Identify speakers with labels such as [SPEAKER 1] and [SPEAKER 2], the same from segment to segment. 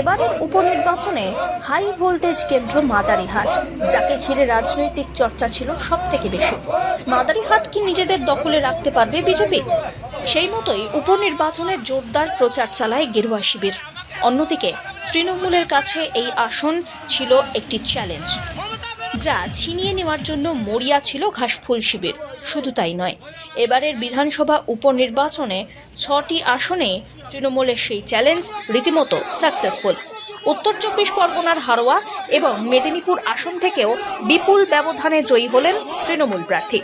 [SPEAKER 1] এবারের উপনির্বাচনে high voltage কেন্দ্র মাদারিহাট, যাকে ঘিরে রাজনৈতিক চর্চা ছিল সব থেকে বেশি। মাদারিহাট কি নিজেদের দখলে রাখতে পারবে বিজেপি? সেই মতোই উপনির্বাচনে জোরদার প্রচার চালায় গেরুয়া শিবির। অন্যদিকে, তৃণমূলের কাছে এই আসন ছিল একটি চ্যালেঞ্জ যা ছিনিয়ে নেওয়ার জন্য মরিয়া ছিল ঘাসফুল শিবির। শুধু তাই নয়, এবারের বিধানসভা উপনির্বাচনে ছটি আসনে তৃণমূলের সেই চ্যালেঞ্জ রীতিমতো সাকসেসফুল উত্তর চব্বিশ পরগনার হারোয়া এবং মেদিনীপুর আসন থেকেও বিপুল ব্যবধানে জয়ী হলেন তৃণমূল প্রার্থী।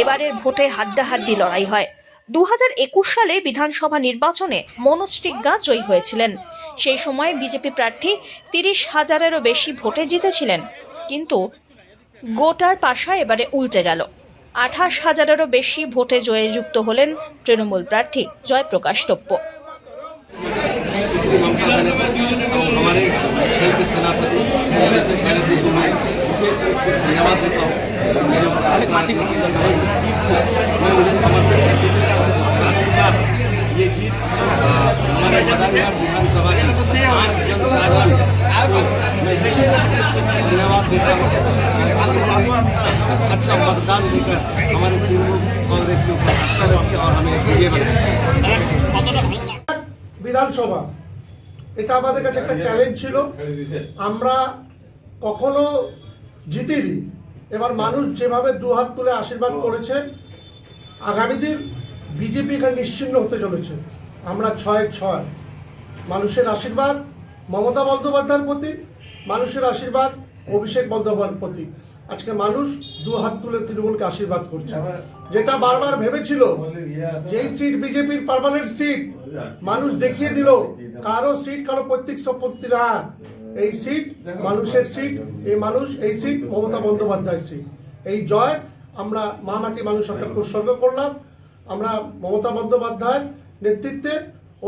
[SPEAKER 1] এবারের ভোটে হাড্ডাহাড্ডি লড়াই হয়। দু হাজার একুশ সালে বিধানসভা নির্বাচনে মনোজ টিগ্গা জয়ী হয়েছিলেন। সেই সময় বিজেপি প্রার্থী তিরিশ হাজারেরও বেশি ভোটে জিতেছিলেন। কিন্তু গোটার পাশা এবারে উল্টে গেল আঠাশ হাজারেরও বেশি ভোটে জয়যুক্ত হলেন তৃণমূল প্রার্থী জয়প্রকাশ टोप्पो
[SPEAKER 2] श्री ममता बनर्जी और हमारे दल के सेनापति पहले से पहले जी को मैं विशेष रूप से धन्यवाद देता हूँ से धन्यवाद देता हूँ और आगे जाके अच्छा मतदान देकर हमारे तृणमूल कांग्रेस के ऊपर आस्था रखी और हमें विजय बनाए
[SPEAKER 3] বিধানসভা এটা আমাদের কাছে একটা চ্যালেঞ্জ ছিল আমরা কখনো জিতিনি এবার মানুষ যেভাবে দুহাত তুলে আশীর্বাদ করেছে আগামী দিন বিজেপি এখানে নিশ্চিন্ন হতে চলেছে আমরা ছয় ছয় মানুষের আশীর্বাদ মমতা বন্দ্যোপাধ্যায়ের প্রতি মানুষের আশীর্বাদ, অভিষেক বন্দ্যোপাধ্যায়ের প্রতি আজকে মানুষ দু হাত তুলে তৃণমূলকে আশীর্বাদ করছে। যেটা বারবার ভেবেছিল যেই সিট বিজেপির পার্মানেন্ট সিট মানুষ দেখিয়ে দিল, কারও সিট কারও পৈতৃক সম্পত্তি না এই সিট মানুষের সিট এই মানুষ, এই সিট মমতা বন্দ্যোপাধ্যায়ের সিট এই জয় আমরা মা মাটি মানুষ একটা উৎসর্গ করলাম। আমরা মমতা বন্দ্যোপাধ্যায়ের নেতৃত্বে,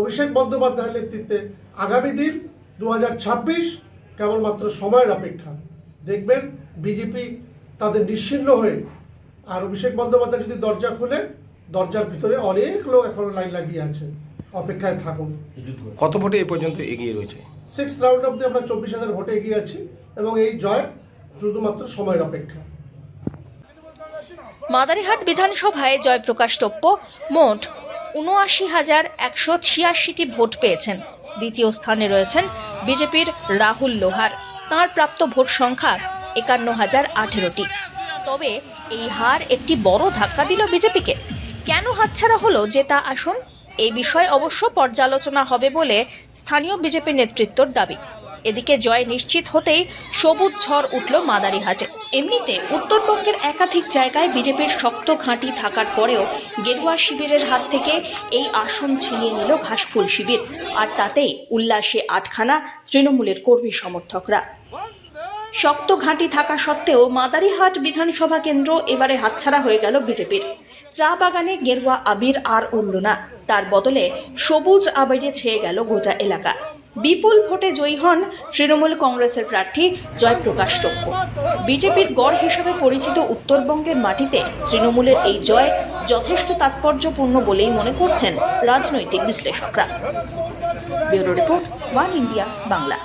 [SPEAKER 3] অভিষেক বন্দ্যোপাধ্যায়ের নেতৃত্বে আগামী দিন দু হাজার ছাব্বিশ কেবলমাত্র সময়ের অপেক্ষা। দেখবেন বিজেপি তাদের নিশ্চিন্ন হয়ে আর অভিষেক বন্দ্যোপাধ্যায় যদি দরজা খুলে দরজার ভিতরে অনেক লোক এখন লাইন লাগিয়ে আছে। অপেক্ষায় থাকুন।
[SPEAKER 4] কত ভোটে এ পর্যন্ত এগিয়ে রয়েছে?
[SPEAKER 3] সিক্স রাউন্ড অব্দি আমরা চব্বিশ হাজার ভোটে এগিয়ে আছি এবং এই জয় শুধুমাত্র সময়ের অপেক্ষা।
[SPEAKER 1] মাদারিহাট বিধানসভায় জয়প্রকাশ টপ্প মোট উনআশি হাজার একশো ছিয়াশিটি ভোট পেয়েছেন। দ্বিতীয় স্থানে রয়েছেন বিজেপির রাহুল লোহার। তাঁর প্রাপ্ত ভোট সংখ্যা একান্ন হাজার আঠেরোটি। তবে এই হার একটি বড় ধাক্কা দিল বিজেপিকে। কেন হাতছাড়া হলো জেতা আসন? এই বিষয়ে অবশ্য পর্যালোচনা হবে বলে স্থানীয় বিজেপি নেতৃত্বর দাবি। এদিকে জয় নিশ্চিত হতেই সবুজ ঝড় উঠল মাদারিহাটে। এমনিতে উত্তরবঙ্গের একাধিক জায়গায় বিজেপির শক্ত ঘাঁটি থাকার পরেও গেরুয়া শিবিরের হাত থেকে এই আসন ছিনিয়ে নিল ঘাসফুল শিবির। আর তাতেই উল্লাসে আটখানা তৃণমূলের কর্মী সমর্থকরা। শক্ত ঘাঁটি থাকা সত্ত্বেও মাদারিহাট বিধানসভা কেন্দ্র এবারে হাতছাড়া হয়ে গেল বিজেপির। চা বাগানে গেরুয়া আবির আর উঠল না। তার বদলে সবুজ আবিরে ছেয়ে গেল গোটা এলাকা। বিপুল ভোটে জয়ী হন তৃণমূল কংগ্রেসের প্রার্থী জয়প্রকাশ টপ্প বিজেপির গড় হিসেবে পরিচিত উত্তরবঙ্গের মাটিতে তৃণমূলের এই জয় যথেষ্ট তাৎপর্যপূর্ণ বলেই মনে করছেন রাজনৈতিক বিশ্লেষকরা। Bureau
[SPEAKER 5] report, one India, Bangla.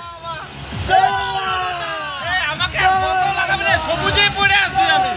[SPEAKER 5] সবুজে পড়ে আমি।